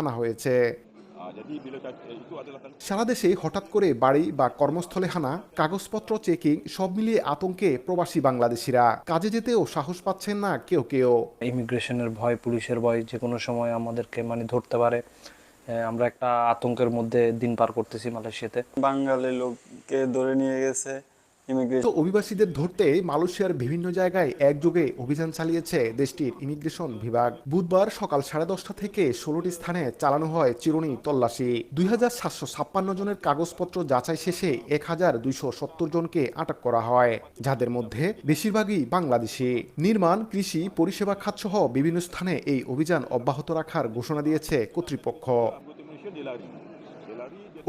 আনা হয়েছে। সারা দেশে হঠাৎ করে বাড়ি বা কর্মস্থলে হানা কাগজপত্র চেকিং সব মিলিয়ে আতঙ্কে প্রবাসী বাংলাদেশিরা। কাজে যেতেও সাহস পাচ্ছেন না কেউ কেউ। ইমিগ্রেশনের ভয় পুলিশের ভয় যে কোনো সময় আমাদেরকে মানে ধরতে পারে। আমরা একটা আতঙ্কের মধ্যে দিন পার করতেছি মালয়েশিয়াতে। বাঙালি লোককে ধরে নিয়ে গেছে। তো অভিবাসীদের ধরতে মালয়েশিয়ার বিভিন্ন জায়গায় একযোগে অভিযান চালিয়েছে দেশটির ইমিগ্রেশন বিভাগ। বুধবার সকাল সাড়ে দশটা থেকে ষোলোটি স্থানে চালানো হয় চিরুনি তল্লাশি। দুই হাজার সাতশো ছাপ্পান্ন জনের কাগজপত্র যাচাই শেষে এক হাজার দুইশো সত্তর জনকে আটক করা হয়, যাদের মধ্যে বেশিরভাগই বাংলাদেশি। নির্মাণ, কৃষি, পরিষেবা খাতসহ বিভিন্ন স্থানে এই অভিযান অব্যাহত রাখার ঘোষণা দিয়েছে কর্তৃপক্ষ।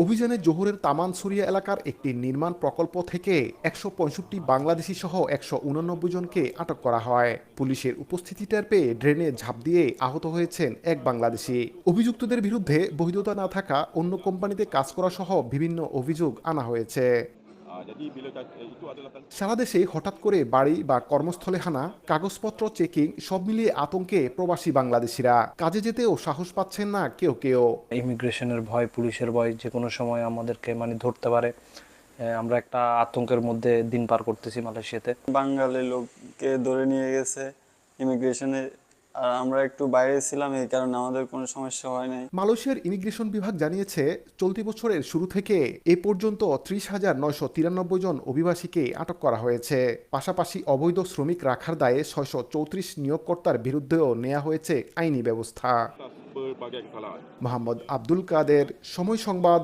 অভিযানে জোহরের তামান সুরিয়া এলাকার একটি নির্মাণ প্রকল্প থেকে একশো পঁয়ষট্টি বাংলাদেশি সহ একশো উনানব্বই জনকে আটক করা হয়। পুলিশের উপস্থিতি টের পেয়ে ড্রেনে ঝাঁপ দিয়ে আহত হয়েছেন এক বাংলাদেশি। অভিযুক্তদের বিরুদ্ধে বৈধতা না থাকা অন্য কোম্পানিতে কাজ করা সহ বিভিন্ন অভিযোগ আনা হয়েছে। সারা দেশে হঠাৎ করে বাড়ি বা কর্মস্থলে হানা কাগজপত্র চেকিং সব মিলিয়ে আতঙ্কে প্রবাসী বাংলাদেশিরা। কাজে যেতেও সাহস পাচ্ছেন না কেউ কেউ। ইমিগ্রেশনের ভয় পুলিশের ভয় যে কোনো সময় আমাদেরকে মানে ধরতে পারে। আমরা একটা আতঙ্কের মধ্যে দিন পার করতেছি মালয়েশিয়াতে। বাঙালি লোককে ধরে নিয়ে গেছে ইমিগ্রেশনে আর আমরা একটু বাইরে ছিলাম এই কারণে আমাদের কোনো সমস্যা হয় নাই। মালয়েশিয়ার ইমিগ্রেশন বিভাগ জানিয়েছে চলতি বছরের শুরু থেকে এ পর্যন্ত ত্রিশ হাজার নয়শো তিরানব্বই জন অভিবাসীকে আটক করা হয়েছে। পাশাপাশি অবৈধ শ্রমিক রাখার দায়ে ছয়শো চৌত্রিশ নিয়োগকর্তার বিরুদ্ধেও নেওয়া হয়েছে আইনি ব্যবস্থা। মোহাম্মদ আব্দুল কাদের সময় সংবাদ